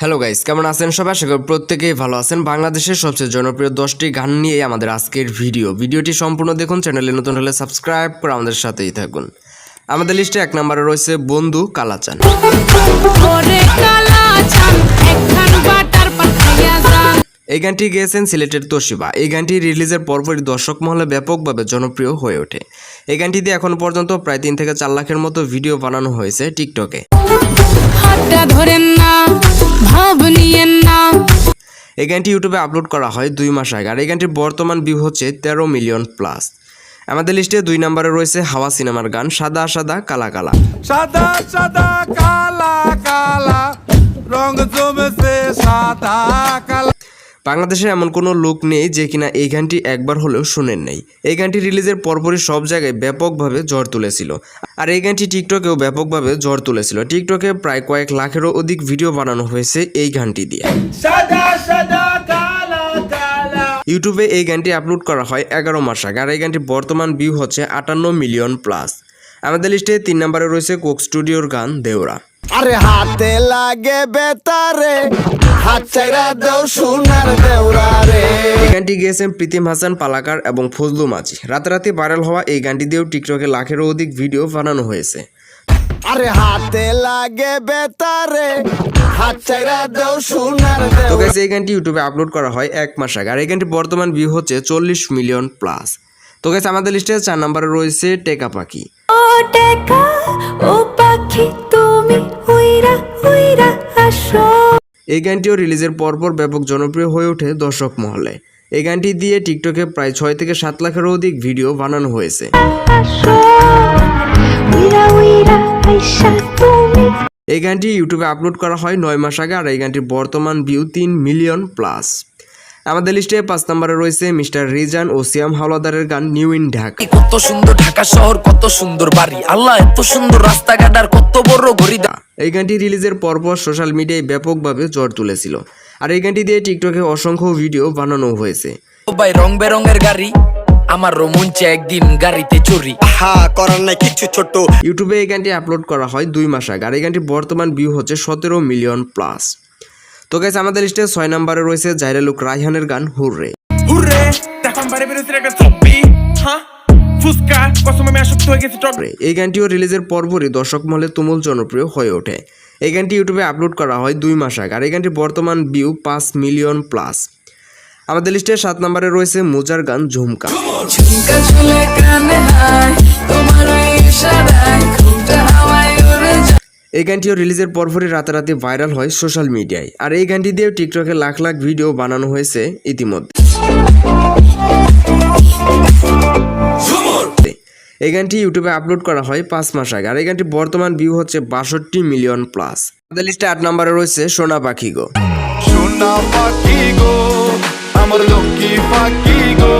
Hello guys কেমন আছেন সবাই? আশা করি প্রত্যেকেই ভালো আছেন। বাংলাদেশের সবচেয়ে জনপ্রিয় দশটি গান নিয়ে আমাদের আজকের ভিডিও। ভিডিওটি সম্পূর্ণ দেখুন চ্যানেলে নতুন হলে সাবস্ক্রাইব করে আমাদের সাথেই থাকুন। আমাদের লিস্টে এক নম্বরে রয়েছে বন্ধু কালাচান। এই গানটি গেয়েছেন সিলেটের তোশিবা। এই গানটি রিলিজের পরপরই দর্শক মহলে ব্যাপকভাবে জনপ্রিয় হয়ে ওঠে। এই গানটি দিয়ে এখন পর্যন্ত প্রায় তিন থেকে চার লাখের মতো ভিডিও বানানো হয়েছে টিকটকে। হাতটা ধরেন না ভাব নিয়েন না। এই গানটি ইউটিউবে আপলোড করা হয় দুই মাস আগে আর এই গানটির বর্তমান ভিউ হচ্ছে তেরো মিলিয়ন প্লাস। আমাদের লিস্টে দুই নম্বরে রয়েছে হাওয়া সিনেমার গান সাদা সাদা কালা কালা। সাদা সাদা কালা কালা রং জমেছে সাদা কালা। বাংলাদেশে এমন কোনো লোক নেই যে কিনা এই গানটি একবার হলেও শুনেন নাই। এই গানটি রিলিজের পরপরই সব জায়গায় ব্যাপকভাবে ঝড় তুলেছিল। আর এই গানটি টিকটকেও ব্যাপকভাবে ঝড় তুলেছিল। টিকটকে প্রায় কয়েক লাখেরও অধিক ভিডিও বানানো হয়েছে এই গানটি দিয়ে। ইউটিউবে এই গানটি আপলোড করা হয় এগারো মাস আগে। আর এই গানটি বর্তমান ভিউ হচ্ছে আটান্ন মিলিয়ন প্লাস। আমাদের লিস্টে তিন নম্বরে রয়েছে কোক স্টুডিওর গান দেওরা। আরে হাতে লাগে বেতারে। হাত চাইরা দেও সোনার দেওরা রে। এই গানটি গেয়েছেন প্রীতিম হাসান পালাকার এবং ফজলু মাঝি। রাতারাতি ভাইরাল হওয়া এই গানটি দিয়েও টিকটকে লাখেরও অধিক ভিডিও বানানো হয়েছে। আরে হাতে লাগে বেতারে হাত চাইরা দেও সোনার তো গাইস এই গানটি ইউটিউবে আপলোড করা হয় এক মাস আগে। আর এই গানটি বর্তমান ভিউ হচ্ছে চল্লিশ মিলিয়ন প্লাস তো গাইস আমাদের লিস্টে চার নম্বরে রয়েছে টেকা পাখি। ও টেকা ও পাখি তুমি উইরা উইরা আসো। এই গানটিও রিলিজের পরপর ব্যাপক জনপ্রিয় হয়ে ওঠে দর্শক মহলে। এই গানটি দিয়ে টিকটকে প্রায় ছয় থেকে সাত লাখেরও অধিক ভিডিও বানানো হয়েছে। এই গানটি ইউটিউবে আপলোড করা হয় নয় মাস আগে, আর এই গানটির বর্তমান ভিউ তিন মিলিয়ন প্লাস। আমাদের লিস্টে পাঁচ নম্বরে রয়েছে মিস্টার রিজান ও সিয়াম হাওলাদারের গান নিউ ইন ঢাকা। কত সুন্দর ঢাকা শহর, কত সুন্দর বাড়ি। আল্লাহ, এত সুন্দর রাস্তাঘাট আর কত ঘড়ি এই গানটি রিলিজের পরপর সোশ্যাল মিডিয়ায় ব্যাপকভাবে জ্বর তুলেছিল। আর এই গানটি দিয়ে টিকটকে অসংখ্য ভিডিও বানানো হয়েছে। ভাই রং বেরঙের গাড়ি আমার রোমঞ্চে একদিন গাড়িতে চড়ি। হা করার নাই কিছু ছোট। ইউটিউবে এই গানটি আপলোড করা হয় দুই মাস আগে আর এই গানটির বর্তমান ভিউ হচ্ছে সতেরো মিলিয়ন প্লাস তো গাইস আমাদের লিস্টে ছয় নম্বরে রয়েছে জাইরালুক রায়হানের গান হুররে। হুররে দেখো বাইরে বেরোচ্ছে একটা ছবি। হ্যাঁ? ফুসকা কসমে আমি আসক্ত হয়ে গেছি টক এই গানটিও রিলিজের পরপরই দর্শক মহলে তুমুল জনপ্রিয় হয়ে ওঠে। এই গানটি ইউটিউবে আপলোড করা হয় দুই মাস আগে আর এই গানটির বর্তমান ভিউ পাঁচ মিলিয়ন প্লাস আমাদের লিস্টে সাত নম্বরে রয়েছে মুজার গান ঝুমকা। এই গানটিও রিলিজের পরপরই রাতারাতি ভাইরাল হয় সোশ্যাল মিডিয়ায়। আর এই গানটি দিয়েও টিকটকে লাখ লাখ ভিডিও বানানো হয়েছে ইতিমধ্যে। এই গানটি ইউটিউবে আপলোড করা হয় পাঁচ মাস আগে। আর এই গানটি বর্তমান ভিউ হচ্ছে বাষট্টি মিলিয়ন প্লাস আমাদের লিস্টে আট নম্বরে রয়েছে সোনা পাখি গো। সোনা পাখি গো আমার লক্ষ্মী পাখি গো।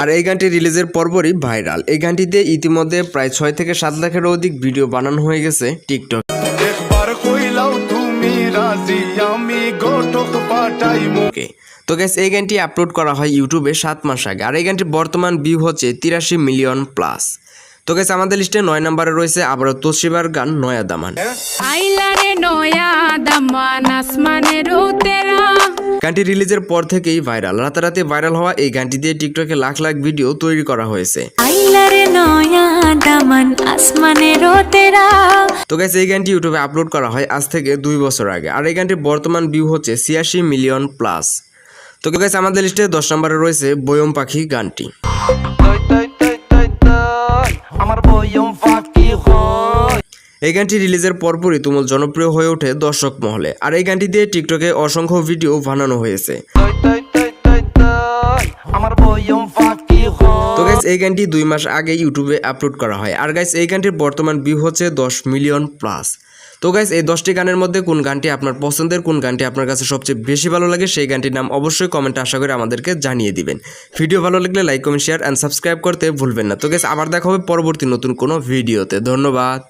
আর এই গানটি রিলিজের পরপরই ভাইরাল এই গানটি দিয়ে ইতিমধ্যে প্রায় ছয় থেকে সাত লাখেরও অধিক ভিডিও বানানো হয়ে গেছে টিকটক তো গ্যাস এই গানটি আপলোড করা হয় ইউটিউবে সাত মাস আগে। আর এই গানটির বর্তমান ভিউ হচ্ছে তিরাশি মিলিয়ন প্লাস তো গ্যাস আমাদের লিস্টে নয় নম্বরে রয়েছে আবারও তোশিবার গান নয়া দামান। আইলারে নয়া দামান আসমানের উতেরা গানটি রিলিজের পর থেকেই ভাইরাল। রাতারাতি ভাইরাল হওয়া এই গানটি দিয়ে টিকটকে লাখ লাখ ভিডিও তৈরি করা হয়েছে। আইলারে নয়া দামান আসমানের তেরা তো গ্যাস এই গানটি ইউটিউবে আপলোড করা হয় আজ থেকে দুই বছর আগে। আর এই গানটির বর্তমান ভিউ হচ্ছে ছিয়াশি মিলিয়ন প্লাস তো গ্যাস আমাদের লিস্টে দশ নম্বরে রয়েছে বয়ম পাখি গানটি। এই গানটি রিলিজের পরপরই তুমুল জনপ্রিয় হয়ে ওঠে দর্শক মহলে। আর এই গানটি দিয়ে টিকটকে অসংখ্য ভিডিও বানানো হয়েছে। হয় তো গাইস এই গানটি দুই মাস আগে ইউটিউবে আপলোড করা হয়। আর গাইস এই গানটির বর্তমান ভিউ হচ্ছে দশ মিলিয়ন প্লাস তো গাইস এই দশটি গানের মধ্যে কোন গানটি আপনার পছন্দের, কোন গানটি আপনার কাছে সবচেয়ে বেশি ভালো লাগে, সেই গানটির নাম অবশ্যই কমেন্টে আশা করে আমাদেরকে জানিয়ে দিবেন। ভিডিও ভালো লাগলে like comment share and subscribe করতে ভুলবেন না। তো গাইস আবার দেখা হবে পরবর্তী নতুন কোনো ভিডিওতে ধন্যবাদ।